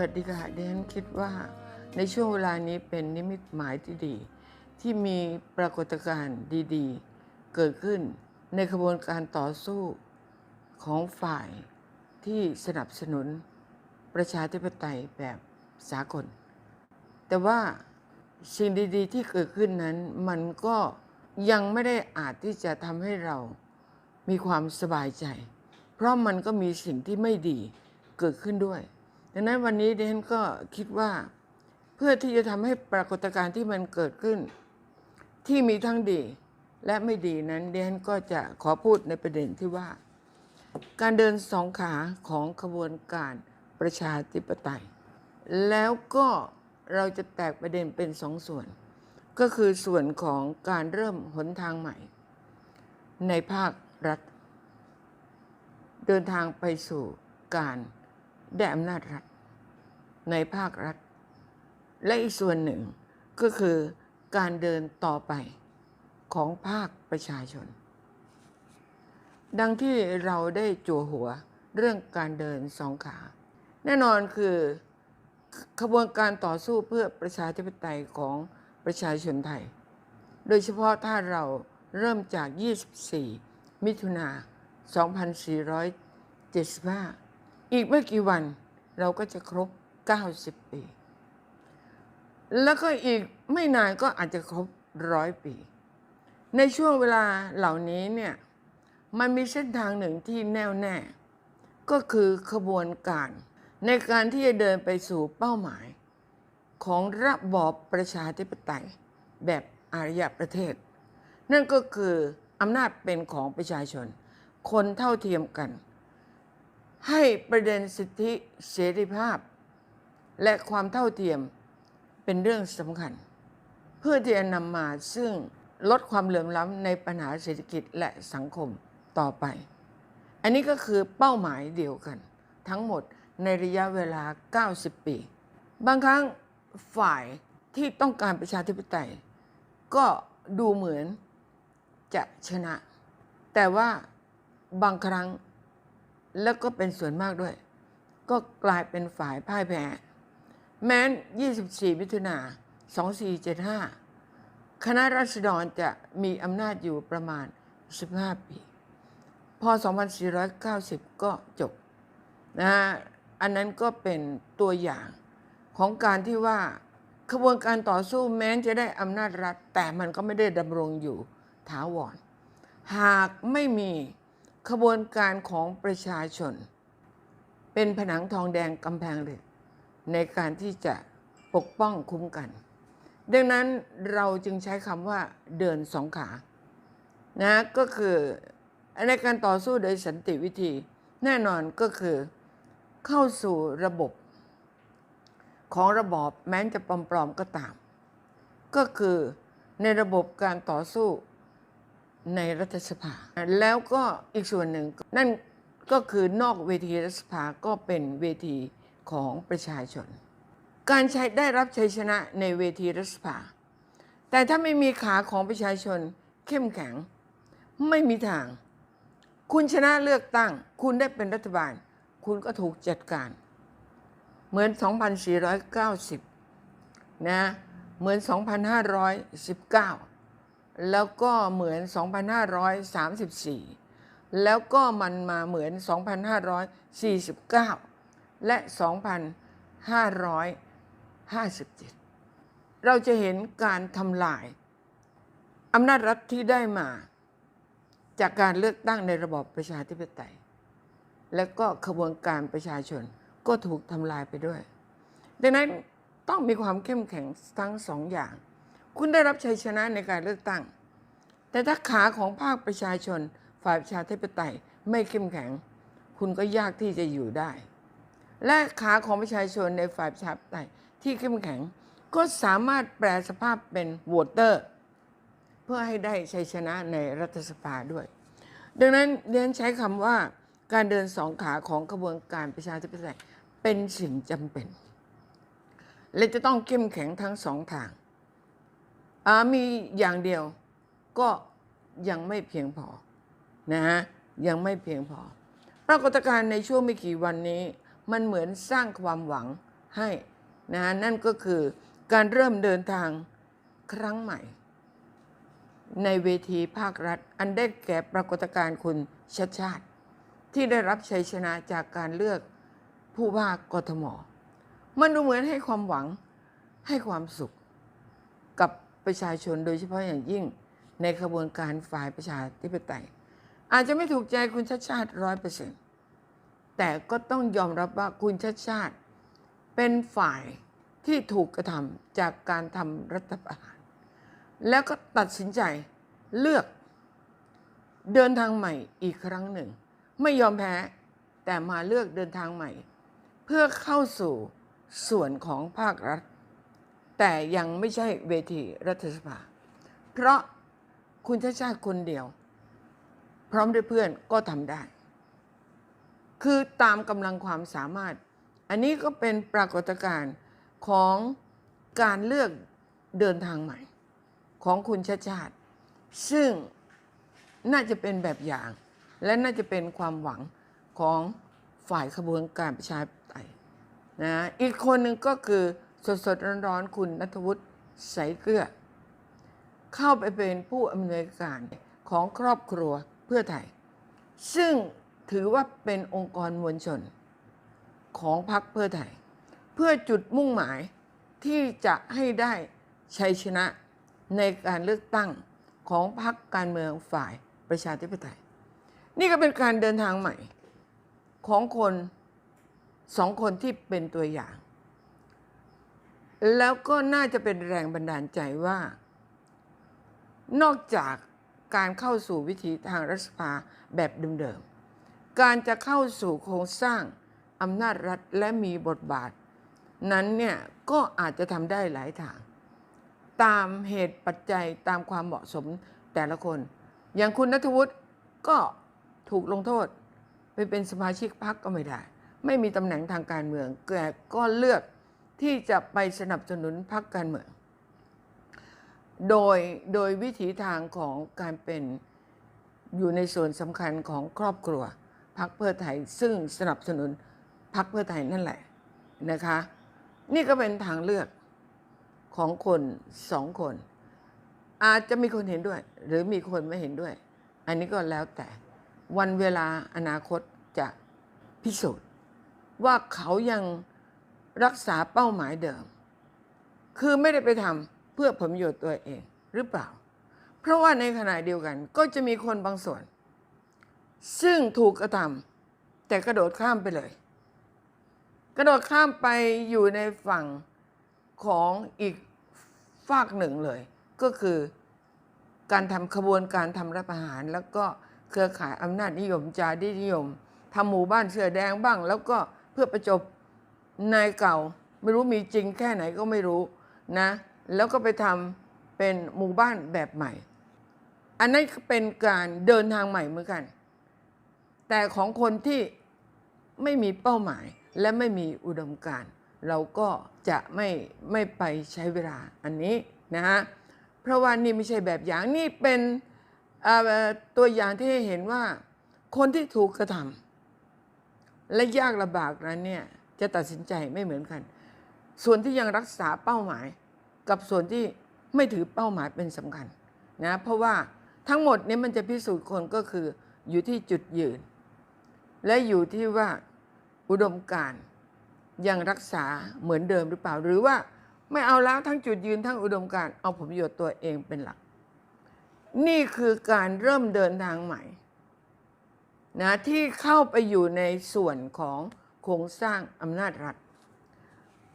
วัสดีค่ะดิฉันคิดว่าในช่วงเวลานี้เป็นนิมิตหมายที่ดี ที่มีปรากฏการณ์ดีๆ เกิดขึ้นในขบวนการต่อสู้ของฝ่ายที่สนับสนุนประชาธิปไตยแบบสากล แต่ว่าสิ่งดีๆ ที่เกิดขึ้นนั้นมันก็ยังไม่ได้อาจที่จะทำให้เรามีความสบายใจ เพราะมันก็มีสิ่งที่ไม่ดีเกิดขึ้นด้วย ดังนั้นวันนี้เดนก็คิดว่า เพื่อที่จะทำให้ปรากฏการณ์ที่มันเกิดขึ้น ที่มีทั้งดีและไม่ดีนั้นเดนก็จะขอพูดในประเด็นที่ว่า การเดินสองขาของขบวนการประชาธิปไตย แล้วก็เราจะแตกประเด็นเป็นสองส่วน ก็คือส่วนของการเริ่มหนทางใหม่ ในภาครัฐ เดินทางไปสู่การ ได้อำนาจรัฐ ในภาครัฐ และอีกส่วนหนึ่งก็คือการเดินต่อไปของภาคประชาชน ดังที่เราได้จั่วหัวเรื่องการเดินสองขา แน่นอนคือขบวนการต่อสู้เพื่อประชาธิปไตยของประชาชนไทย โดยเฉพาะถ้าเราเริ่มจาก 24 มิถุนา 2475 อีกไม่กี่วันเราก็จะครบ 90 ปี แล้วก็อีกไม่นานก็อาจจะครบร้อยปี ในช่วงเวลาเหล่านี้เนี่ยมันมีเส้นทางหนึ่งที่แน่วแน่ ก็คือขบวนการ ในการที่จะเดินไปสู่เป้าหมาย ของระบอบประชาธิปไตย แบบอารยประเทศ นั่นก็คืออำนาจเป็นของประชาชน คนเท่าเทียมกัน ให้ประเด็นสิทธิเสรีภาพ และความเท่าเทียมเป็นเรื่องสำคัญ เพื่อที่จะนำมาซึ่งลดความเหลื่อมล้ำในปัญหาเศรษฐกิจและสังคมต่อไป อันนี้ก็คือเป้าหมายเดียวกัน ทั้งหมดในระยะเวลา 90 ปี บางครั้งฝ่ายที่ต้องการประชาธิปไตย ก็ดูเหมือนจะชนะ แต่ว่าบางครั้ง แล้วก็เป็นส่วนมากด้วย ก็กลายเป็นฝ่ายพ่ายแพ้แม้น 24 มิถุนา2475 คณะรัษฎรจะมีอำนาจอยู่ประมาณ 15 ปี พอ 2490 ก็จบนะฮะอันนั้นก็เป็นตัวอย่างของการที่ว่าขบวนการต่อสู้แม้นจะได้อำนาจรัฐ แต่มันก็ไม่ได้ดำรงอยู่ถาวร หากไม่มี ขบวนการของประชาชน เป็นผนังทองแดงกำแพงเหล็กในการที่จะปกป้องคุ้มกัน ดังนั้นเราจึงใช้คำว่าเดินสองขานะก็คือในการต่อสู้โดยสันติวิธี แน่นอนก็คือเข้าสู่ระบบของระบอบแม้จะปลอมๆก็ตาม ก็คือในระบบการต่อสู้ ในรัฐสภา แล้วก็อีกส่วนหนึ่งนั่นก็คือนอกเวทีรัฐสภาก็เป็นเวทีของประชาชน การใช้ได้รับชัยชนะในเวทีรัฐสภา แต่ถ้าไม่มีขาของประชาชนเข้มแข็ง ไม่มีทาง คุณชนะเลือกตั้ง คุณได้เป็นรัฐบาล คุณก็ถูกจัดการ เหมือน 2490 นะ เหมือน 2519 แล้วก็เหมือน 2534 แล้วก็มันมาเหมือน 2549 และ 2557 เราจะเห็นการทำลายอำนาจรัฐที่ได้มา จากการเลือกตั้งในระบอบประชาธิปไตย และก็ขบวนการประชาชนก็ถูกทำลายไปด้วย ดังนั้นต้องมีความเข้มแข็งทั้งสองอย่าง คุณได้รับชัยชนะในการเลือกตั้ง แต่ถ้าขาของภาคประชาชน ฝ่ายประชาธิปไตยไม่เข้มแข็ง คุณก็ยากที่จะอยู่ได้ และขาของประชาชนในฝ่ายประชาธิปไตยที่เข้มแข็ง ก็สามารถแปลสภาพเป็นโหวตเตอร์ เพื่อให้ได้ชัยชนะในรัฐสภาด้วย ดังนั้นเรียนใช้คำว่าการเดินสองขาของกระบวนการประชาธิปไตยเป็นสิ่งจำเป็น และจะต้องเข้มแข็งทั้งสองทาง มีอย่างเดียวก็ยังไม่เพียงพอนะฮะยังไม่เพียงพอ ปรากฏการณ์ในช่วงไม่กี่วันนี้ มันเหมือนสร้างความหวังให้นะฮะนั่นก็คือการเริ่มเดินทางครั้งใหม่ ในเวทีภาครัฐ อันได้แก่ปรากฏการณ์คุณชัดชาติ ที่ได้รับชัยชนะจากการเลือกผู้ว่ากทมมันดูเหมือนให้ความหวังให้ความสุข ประชาชนโดยเฉพาะอย่างยิ่งในขบวนการฝ่ายประชาธิปไตย อาจจะไม่ถูกใจคุณชัดชาติร้อยเปอร์เซ็นต์แต่ก็ต้องยอมรับว่าคุณชัดชาติ เป็นฝ่ายที่ถูกกระทำจากการทำรัฐประหาร แล้วก็ตัดสินใจเลือกเดินทางใหม่อีกครั้งหนึ่ง ไม่ยอมแพ้แต่มาเลือกเดินทางใหม่ เพื่อเข้าสู่ส่วนของภาครัฐ แต่ยังไม่ใช่เวทีรัฐสภา เพราะคุณชาติชาติคนเดียว พร้อมด้วยเพื่อนก็ทำได้ คือตามกำลังความสามารถ อันนี้ก็เป็นปรากฏการณ์ของการเลือกเดินทางใหม่ ของคุณชาติชาติ ซึ่งน่าจะเป็นแบบอย่าง และน่าจะเป็นความหวังของฝ่ายขบวนการประชาธิปไตยนะอีกคนหนึ่งก็คือ สดสดๆร้อนๆคุณนัทวุฒิใสเกลือ เข้าไปเป็นผู้อำนวยการของครอบครัวเพื่อไทย ซึ่งถือว่าเป็นองค์กรมวลชน ของพรรคเพื่อไทย เพื่อจุดมุ่งหมายที่จะให้ได้ชัยชนะในการเลือกตั้งของพรรคการเมืองฝ่ายประชาธิปไตย นี่ก็เป็นการเดินทางใหม่ของคนสองคนที่เป็นตัวอย่าง แล้วก็น่าจะเป็นแรงบันดาลใจว่า นอกจากการเข้าสู่วิธีทางรัฐสภาแบบเดิมๆ การจะเข้าสู่โครงสร้างอำนาจรัฐและมีบทบาท นั้นเนี่ยก็อาจจะทำได้หลายทาง ตามเหตุปัจจัยตามความเหมาะสมแต่ละคน อย่างคุณนัทวุฒิก็ถูกลงโทษ ไปเป็นสมาชิกพรรคก็ไม่ได้ ไม่มีตำแหน่งทางการเมืองแต่ก็เลือก ที่จะไปสนับสนุนพรรคการเมือง โดยโดยวิถีทางของการเป็นอยู่ในส่วนสำคัญของครอบครัวพรรคเพื่อไทย ซึ่งสนับสนุนพรรคเพื่อไทยนั่นแหละนะคะ นี่ก็เป็นทางเลือกของคนสองคน อาจจะมีคนเห็นด้วย หรือมีคนไม่เห็นด้วย อันนี้ก็แล้วแต่วันเวลาอนาคตจะพิสูจน์ ว่าเขายัง รักษาเป้าหมายเดิม คือไม่ได้ไปทำเพื่อผลประโยชน์ตัวเองหรือเปล่า เพราะว่าในขณะเดียวกันก็จะมีคนบางส่วน ซึ่งถูกกระทำแต่กระโดดข้ามไปเลย กระโดดข้ามไปอยู่ในฝั่งของอีกฝากหนึ่งเลย ก็คือการทำขบวนการทำรัฐประหาร แล้วก็เครือข่ายอำนาจนิยมจารีนิยมทำหมู่บ้านเสื้อแดงบ้าง แล้วก็เพื่อประจบ นายเก่าไม่รู้มีจริงแค่ไหนก็ไม่รู้นะ แล้วก็ไปทำเป็นหมู่บ้านแบบใหม่ อันนั้นเป็นการเดินทางใหม่เหมือนกัน แต่ของคนที่ไม่มีเป้าหมายและไม่มีอุดมการเราก็จะไม่ไม่ไปใช้เวลาอันนี้นะฮะเพราะว่านี่ไม่ใช่แบบอย่างนี่เป็นตัวอย่างที่ให้เห็นว่าคนที่ถูกกระทำและยากลำบากนั้นเนี่ย จะตัดสินใจไม่เหมือนกัน ส่วนที่ยังรักษาเป้าหมาย กับส่วนที่ไม่ถือเป้าหมายเป็นสำคัญนะเพราะว่าทั้งหมดนี้มันจะพิสูจน์คนก็คืออยู่ที่จุดยืน และอยู่ที่ว่าอุดมการยังรักษาเหมือนเดิมหรือเปล่า หรือว่าไม่เอาแล้วทั้งจุดยืนทั้งอุดมการเอาผลประโยชน์ตัวเองเป็นหลัก นี่คือการเริ่มเดินทางใหม่นะที่เข้าไปอยู่ในส่วนของ โครงสร้างอำนาจรัฐ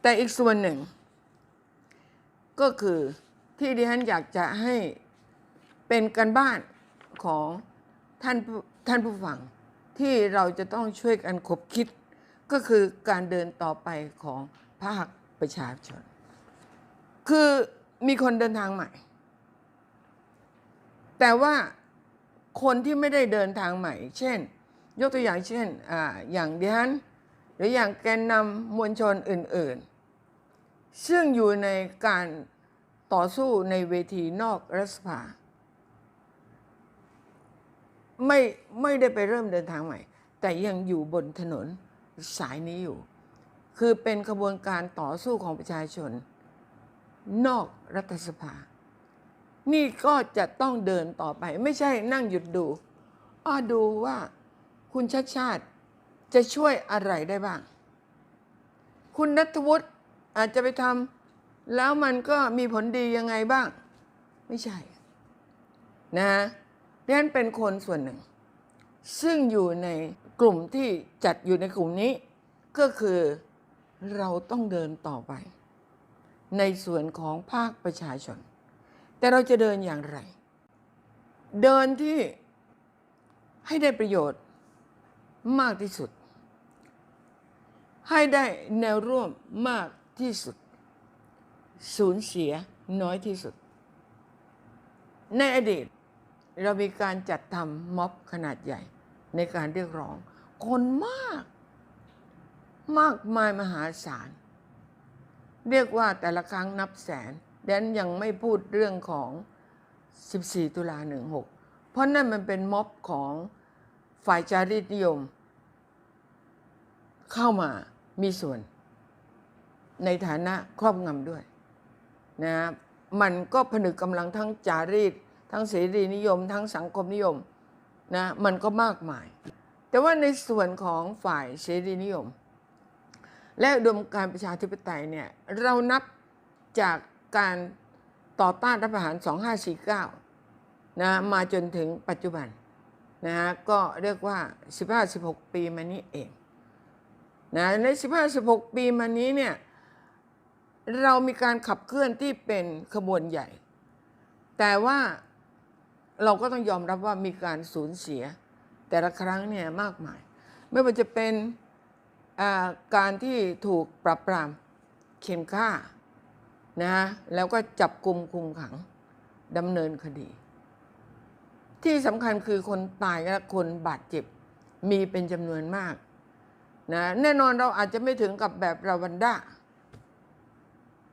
แต่อีกส่วนหนึ่ง ก็คือที่ดิฉันอยากจะให้เป็นกันบ้านของท่านผู้ท่านผู้ฟังที่เราจะต้องช่วยกันคบคิด ก็คือการเดินต่อไปของภาคประชาชน คือมีคนเดินทางใหม่ แต่ว่าคนที่ไม่ได้เดินทางใหม่ เช่น ยกตัวอย่างเช่นออย่างดิฉัน หรืออย่างแกนนำมวลชนอื่น ๆ ซึ่งอยู่ในการต่อสู้ในเวทีนอกรัฐสภาไม่ไม่ได้ไปเริ่มเดินทางใหม่ แต่ยังอยู่บนถนนสายนี้อยู่ คือเป็นขบวนการต่อสู้ของประชาชน นอกรัฐสภา นี่ก็จะต้องเดินต่อไป ไม่ใช่นั่งหยุดดูอ้อดูว่าคุณชัดชาติ จะช่วยอะไรได้บ้าง คุณนัทวุฒิอาจจะไปทำแล้วมันก็มีผลดียังไงบ้าง ไม่ใช่ นะดังนั้นเป็นคนส่วนหนึ่ง ซึ่งอยู่ในกลุ่มที่จัดอยู่ในกลุ่มนี้ ก็คือเราต้องเดินต่อไป ในส่วนของภาคประชาชน แต่เราจะเดินอย่างไร เดินที่ให้ได้ประโยชน์มากที่สุด ให้ได้แนวร่วมมากที่สุด สูญเสียน้อยที่สุด ในอดีตเรามีการจัดทำม็อบขนาดใหญ่ ในการเรียกร้อง คนมาก มากมายมหาศาล เรียกว่าแต่ละครั้งนับแสนแดนยังไม่พูดเรื่องของ 14 ตุลา 16 เพราะนั่นมันเป็นม็อบของฝ่ายจารีตนิยม เข้ามา มีส่วน ในฐานะครอบงำด้วยนะมันก็ผนึกกำลังทั้งจารีต ทั้งเสรีนิยม ทั้งสังคมนิยมนะมันก็มากมาย แต่ว่าในส่วนของฝ่ายเสรีนิยม และอุดมการประชาธิปไตยเนี่ยเรานับจากการต่อต้านรัฐประหาร 2549นะมาจนถึงปัจจุบันนะฮะก็เรียกว่า 15-16 ปีมานี้เอง นะใน 15-16 ปีมานี้เนี่ยเรามีการขับเคลื่อนที่เป็นขบวนใหญ่ แต่ว่าเราก็ต้องยอมรับว่ามีการสูญเสีย แต่ละครั้งเนี่ยมากมาย ไม่ว่าจะเป็นการที่ถูกปรับปรามเข็นฆ่านะแล้วก็จับกลุ่มคุมขังดำเนินคดี ที่สำคัญคือคนตายและคนบาดเจ็บมีเป็นจำนวนมาก นะแน่นอนเราอาจจะไม่ถึงกับแบบราวันด้า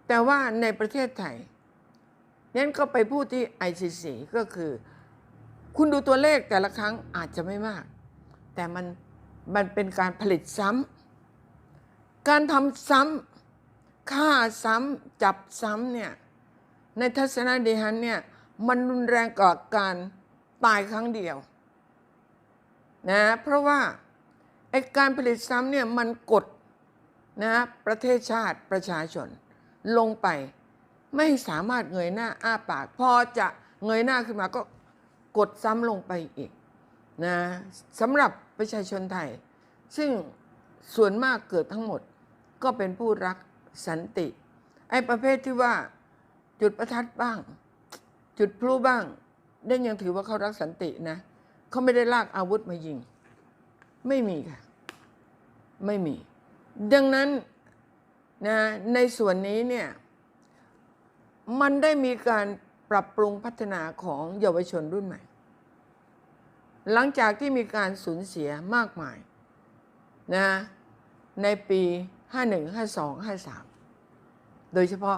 แต่ว่าในประเทศไทยนั้นก็ไปพูดที่ ICC ก็คือ คุณดูตัวเลขแต่ละครั้งอาจจะไม่มาก แต่มันมันเป็นการผลิตซ้ำการทำซ้ำฆ่าซ้ำจับซ้ำเนี่ยในทัศนคติฮันเนี่ยมันรุนแรงกว่าการตายครั้งเดียวนะเพราะว่า ไอการผลิตซ้ำเนี่ยมันกดนะประเทศชาติประชาชน ลงไปไม่สามารถเงยหน้าอ้าปาก พอจะเงยหน้าขึ้นมาก็กดซ้ำลงไปอีกนะสำหรับประชาชนไทย ซึ่งส่วนมากเกิดทั้งหมดก็เป็นผู้รักสันติ ไอ้ประเภทที่ว่าจุดประทัดบ้าง จุดพลุบ้างได้ยังถือว่าเขารักสันตินะเขาไม่ได้ลากอาวุธมายิง ไม่มีค่ะ ไม่มี ดังนั้นนะในส่วนนี้เนี่ยมันได้มีการปรับปรุงพัฒนาของเยาวชนรุ่นใหม่ หลังจากที่มีการสูญเสียมากมายนะในปี 51 52 53 โดยเฉพาะ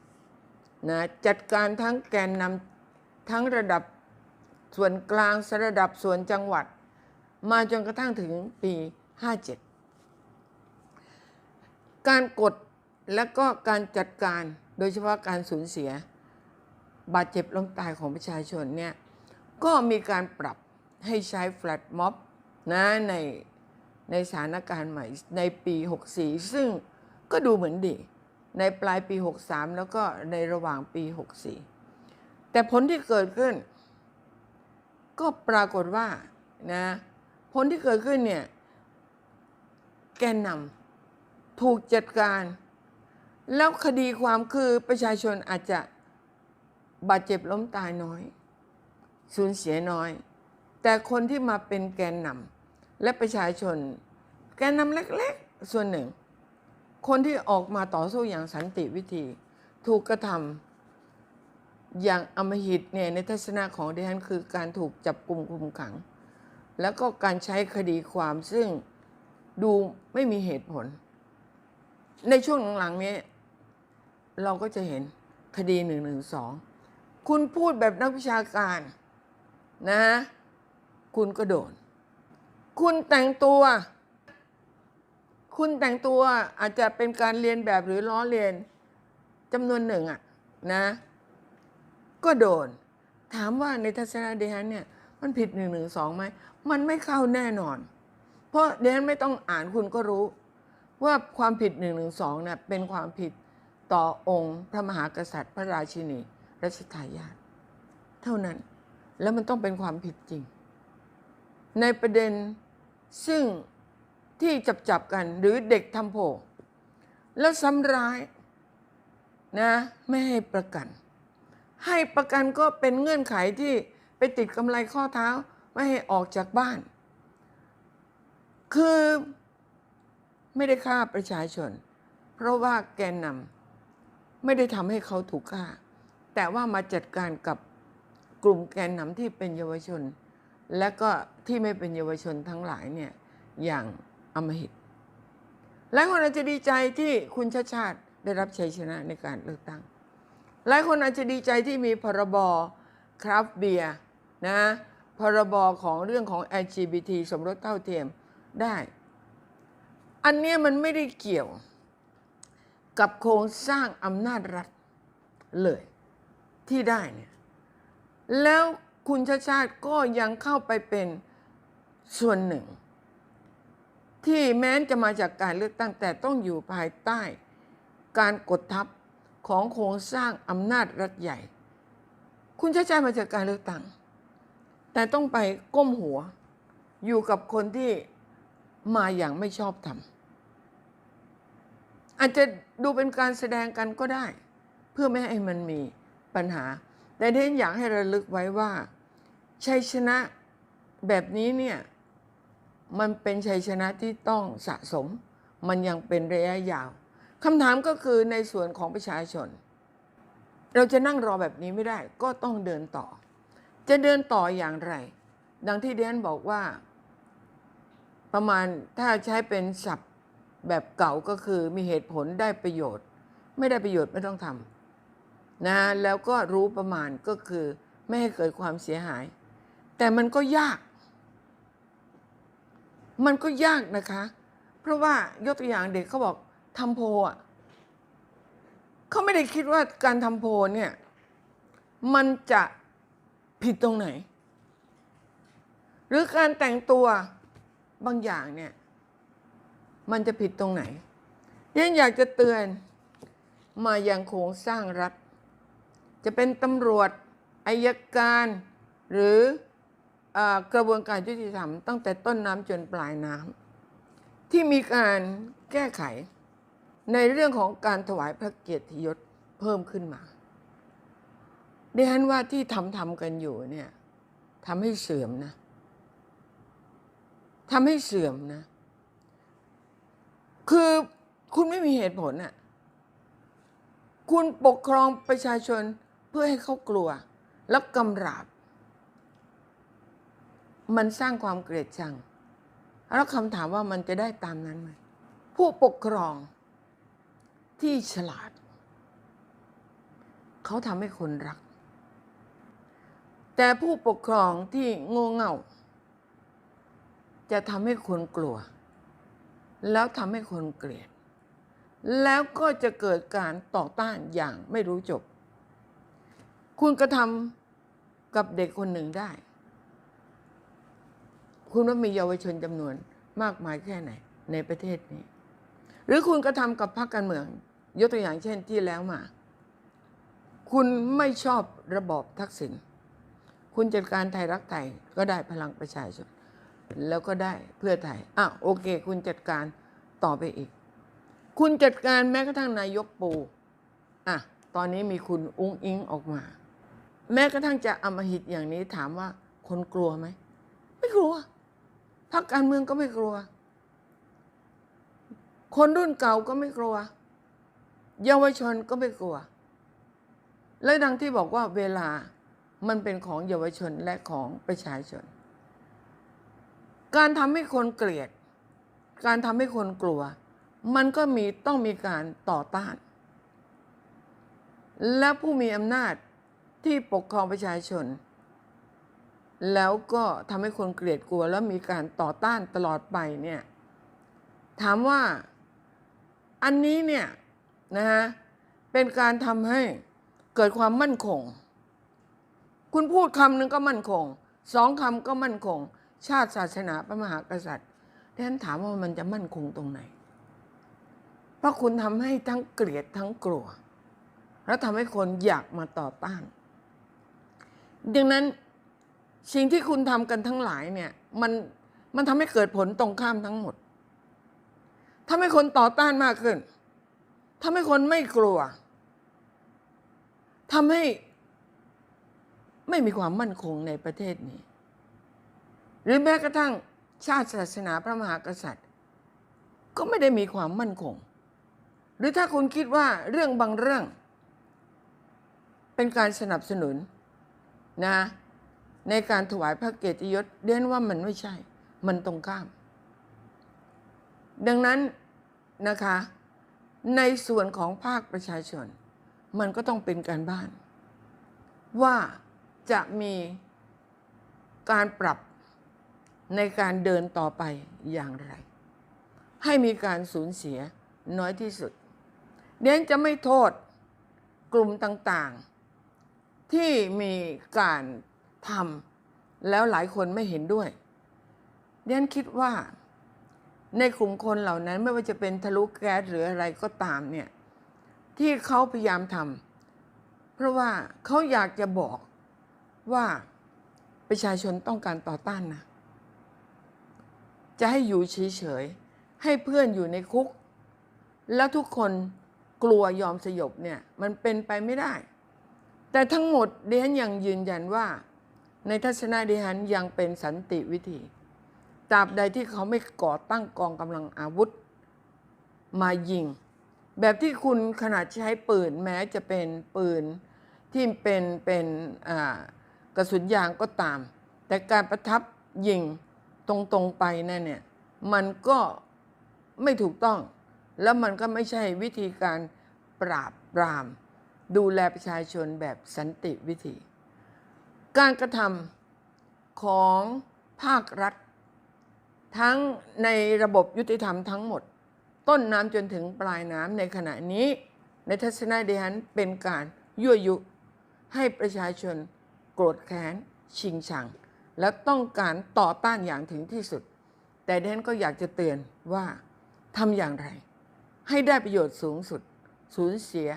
53นะจัดการทั้งแกนนำทั้งระดับส่วนกลางระดับส่วนจังหวัด มาจนกระทั่งถึงปี 57 การกดและก็การจัดการโดยเฉพาะการสูญเสีย บาดเจ็บล้มตายของประชาชนเนี่ยก็มีการปรับให้ใช้แฟลตม็อบนะในในสถานการณ์ใหม่ในปี 64 ซึ่งก็ดูเหมือนดี ในปลายปี 63 แล้วก็ในระหว่างปี 64 แต่ผลที่เกิดขึ้น ก็ปรากฏว่านะ ผลที่เกิดขึ้นเนี่ย แกนนำถูกจัดการ แล้วคดีความคือประชาชนอาจจะบาดเจ็บล้มตายน้อย สูญเสียน้อย แต่คนที่มาเป็นแกนนำและประชาชน แกนนำเล็กๆ ส่วนหนึ่ง คนที่ออกมาต่อสู้อย่างสันติวิธี ถูกกระทำอย่างอมหิตเนี่ยในทัศนะของดิฉันคือการถูกจับกลุ่มคุมขัง แล้วก็การใช้คดีความซึ่งดูไม่มีเหตุผล ในช่วงหลังๆนี้ เราก็จะเห็นคดีหนึ่งหนึ่งสองคุณพูดแบบนักวิชาการนะ คุณก็โดน คุณแต่งตัว คุณแต่งตัวอาจจะเป็นการเรียนแบบหรือล้อเลียนจำนวนหนึ่งอะนะ ก็โดน ถามว่าในทัศนะเดฮันเนี่ย มันผิดหนึ่งหนึ่งสองไหม มันไม่เข้าแน่นอน เพราะเดนไม่ต้องอ่านคุณก็รู้ ว่าความผิดหนึ่งหนึ่งสองเนี่ยเป็นความผิดต่อองค์พระมหากษัตริย์พระราชินีรัชทายาทเท่านั้นแล้วมันต้องเป็นความผิดจริง ในประเด็นซึ่งที่จับจับกันหรือเด็กทำโผแล้วซ้ำร้ายนะไม่ให้ประกัน ให้ประกันก็เป็นเงื่อนไขที่ไปติดกำไรข้อเท้า ไม่ให้ออกจากบ้าน คือไม่ได้ฆ่าประชาชน เพราะว่าแกนนำไม่ได้ทำให้เขาถูกฆ่า แต่ว่ามาจัดการกับกลุ่มแกนนำที่เป็นเยาวชน และก็ที่ไม่เป็นเยาวชนทั้งหลายเนี่ยอย่างอมหิต หลายคนอาจจะดีใจที่คุณชาติชาติได้รับชัยชนะในการเลือกตั้ง หลายคนอาจจะดีใจที่มีพรบคราฟเบียร์นะ พรบของเรื่องของ LGBT สมรสเท่าเทียมได้ อันนี้มันไม่ได้เกี่ยวกับโครงสร้างอำนาจรัฐเลยที่ได้เนี่ยแล้วคุณชาติชาติก็ยังเข้าไปเป็นส่วนหนึ่ง ที่แม้จะมาจากการเลือกตั้งแต่ต้องอยู่ภายใต้ การกดทับของโครงสร้างอำนาจรัฐใหญ่ คุณชาติชาติมาจากการเลือกตั้ง แต่ต้องไปก้มหัว อยู่กับคนที่มาอย่างไม่ชอบธรรมอาจจะดูเป็นการแสดงกันก็ได้ เพื่อไม่ให้มันมีปัญหา แต่เดนอยากให้ระลึกไว้ว่า ชัยชนะแบบนี้เนี่ย มันเป็นชัยชนะที่ต้องสะสม มันยังเป็นระยะยาวคำถามก็คือในส่วนของประชาชน เราจะนั่งรอแบบนี้ไม่ได้ ก็ต้องเดินต่อ จะเดินต่ออย่างไร ดังที่เดนบอกว่า ประมาณถ้าใช้เป็นศัพท์แบบเก่าก็คือมีเหตุผลได้ประโยชน์ ไม่ได้ประโยชน์ไม่ต้องทำนะแล้วก็รู้ประมาณก็คือไม่ให้เกิดความเสียหาย แต่มันก็ยาก มันก็ยากนะคะ เพราะว่ายกตัวอย่างเด็กเขาบอกทำโพอะเขาไม่ได้คิดว่าการทำโพเนี่ย มันจะ ผิดตรงไหน หรือการแต่งตัวบางอย่างเนี่ย มันจะผิดตรงไหนยังอยากจะเตือนมาอยังโครงสร้างรัฐ จะเป็นตำรวจอายการหรืออกระบวนการยุติธรรมตั้งแต่ต้นน้ำจนปลายน้ำที่มีการแก้ไขในเรื่องของการถวายพระเกียรติยศเพิ่มขึ้นมา ดิฉันว่าที่ทำทำกันอยู่เนี่ยทำให้เสื่อมนะทำให้เสื่อมนะ คือคุณไม่มีเหตุผลอะคุณปกครองประชาชนเพื่อให้เขากลัว แล้วกำราบ มันสร้างความเกลียดชัง แล้วคำถามว่ามันจะได้ตามนั้นไหมผู้ปกครองที่ฉลาด เขาทำให้คนรัก แต่ผู้ปกครองที่โง่เง่า จะทำให้คนกลัว แล้วทำให้คนเกลียด แล้วก็จะเกิดการต่อต้านอย่างไม่รู้จบ คุณกระทำกับเด็กคนหนึ่งได้ คุณว่ามีเยาวชนจำนวนมากมายแค่ไหน ในประเทศนี้ หรือคุณกระทำกับพรรคการเมือง ยกตัวอย่างเช่นที่แล้วมา คุณไม่ชอบระบอบทักษิณ คุณจัดการไทยรักไทยก็ได้พลังประชาชน แล้วก็ได้เพื่อไทยอะโอเค คุณจัดการต่อไปอีก คุณจัดการแม้กระทั่งนายกปูอะตอนนี้มีคุณอุ้งอิงออกมา แม้กระทั่งจะอำมหิตอย่างนี้ถามว่าคนกลัวไหมไม่กลัวพรรคการเมืองก็ไม่กลัว คนรุ่นเก่าก็ไม่กลัว เยาวชนก็ไม่กลัว และดังที่บอกว่าเวลา มันเป็นของเยาวชนและของประชาชน การทำให้คนเกลียด การทำให้คนกลัว มันก็มีต้องมีการต่อต้าน และผู้มีอำนาจที่ปกครองประชาชน แล้วก็ทำให้คนเกลียดกลัว แล้วมีการต่อต้านตลอดไปเนี่ยถามว่าอันนี้เนี่ยนะฮะเป็นการทำให้เกิดความมั่นคง คุณพูดคำหนึ่งก็มั่นคง สองคำก็มั่นคง ชาติศาสนาพระมหากษัตริย์ดังนั้นถามว่ามันจะมั่นคงตรงไหน เพราะคุณทำให้ทั้งเกลียดทั้งกลัว แล้วทำให้คนอยากมาต่อต้าน ดังนั้นสิ่งที่คุณทำกันทั้งหลายเนี่ยมันมันทำให้เกิดผลตรงข้ามทั้งหมดทำให้คนต่อต้านมากขึ้นทำให้คนไม่กลัวทำให้ ไม่มีความมั่นคงในประเทศนี้ หรือแม้กระทั่งชาติศาสนาพระมหากษัตริย์ ก็ไม่ได้มีความมั่นคง หรือถ้าคุณคิดว่าเรื่องบางเรื่อง เป็นการสนับสนุนนะในการถวายพระเกียรติยศเรียนว่ามันไม่ใช่ มันตรงข้าม ดังนั้นนะคะ ในส่วนของภาคประชาชน มันก็ต้องเป็นการบ้าน ว่า จะมีการปรับในการเดินต่อไปอย่างไร ให้มีการสูญเสียน้อยที่สุดเดนจะไม่โทษกลุ่มต่างๆ ที่มีการทำแล้วหลายคนไม่เห็นด้วยเดนคิดว่าในกลุ่มคนเหล่านั้นไม่ว่าจะเป็นทะลุแก๊สหรืออะไรก็ตามเนี่ยที่เขาพยายามทำเพราะว่าเขาอยากจะบอก ว่าประชาชนต้องการต่อต้านนะจะให้อยู่เฉยๆให้เพื่อนอยู่ในคุก แล้วทุกคนกลัวยอมสยบเนี่ยมันเป็นไปไม่ได้ แต่ทั้งหมดเดนยังยืนยันว่า ในทัศนะเดนยังเป็นสันติวิธีตราบใดที่เขาไม่ก่อตั้งกองกำลังอาวุธ มายิง แบบที่คุณขนาดใช้ปืนแม้จะเป็นปืนที่เป็นเป็นอ่า กระสุนยางก็ตาม แต่การประทับยิงตรงๆไปนั่นเนี่ยมันก็ไม่ถูกต้อง แล้วมันก็ไม่ใช่วิธีการปราบปราม ดูแลประชาชนแบบสันติวิธี การกระทำของภาครัฐ ทั้งในระบบยุติธรรมทั้งหมด ต้นน้ำจนถึงปลายน้ำในขณะนี้ ในทัศนะดิฉันเป็นการยั่วยุให้ประชาชน โกรธแค้น ชิงชัง และต้องการต่อต้านอย่างถึงที่สุด แต่ดิฉันก็อยากจะเตือนว่าทำอย่างไร ให้ได้ประโยชน์สูงสุด สูญเสีย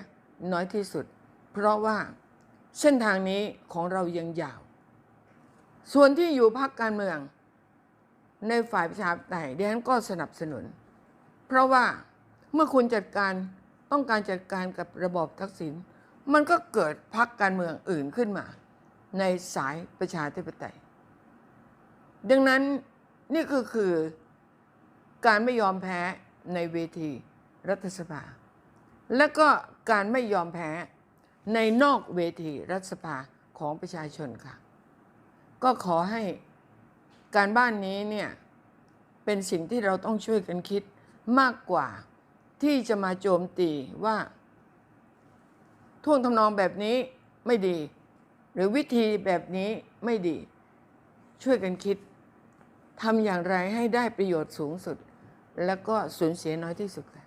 น้อยที่สุด เพราะว่าเส้นทางนี้ของเรายังยาว ส่วนที่อยู่พักการเมือง ในฝ่ายประชาธิปไตยดิฉันก็สนับสนุน เพราะว่าเมื่อคุณจัดการต้องการจัดการกับระบอบทักษิณมันก็เกิดพักการเมืองอื่นขึ้นมา ในสายประชาธิปไตย ดังนั้นนี่ก็คือการไม่ยอมแพ้ในเวทีรัฐสภา และก็การไม่ยอมแพ้ในนอกเวทีรัฐสภาของประชาชนค่ะ ก็ขอให้การบ้านนี้เนี่ยเป็นสิ่งที่เราต้องช่วยกันคิดมากกว่าที่จะมาโจมตีว่า ท่วงทำนองแบบนี้ไม่ดี หรือวิธีแบบนี้ไม่ดี ช่วยกันคิดทำอย่างไรให้ได้ประโยชน์สูงสุด แล้วก็สูญเสียน้อยที่สุดค่ะ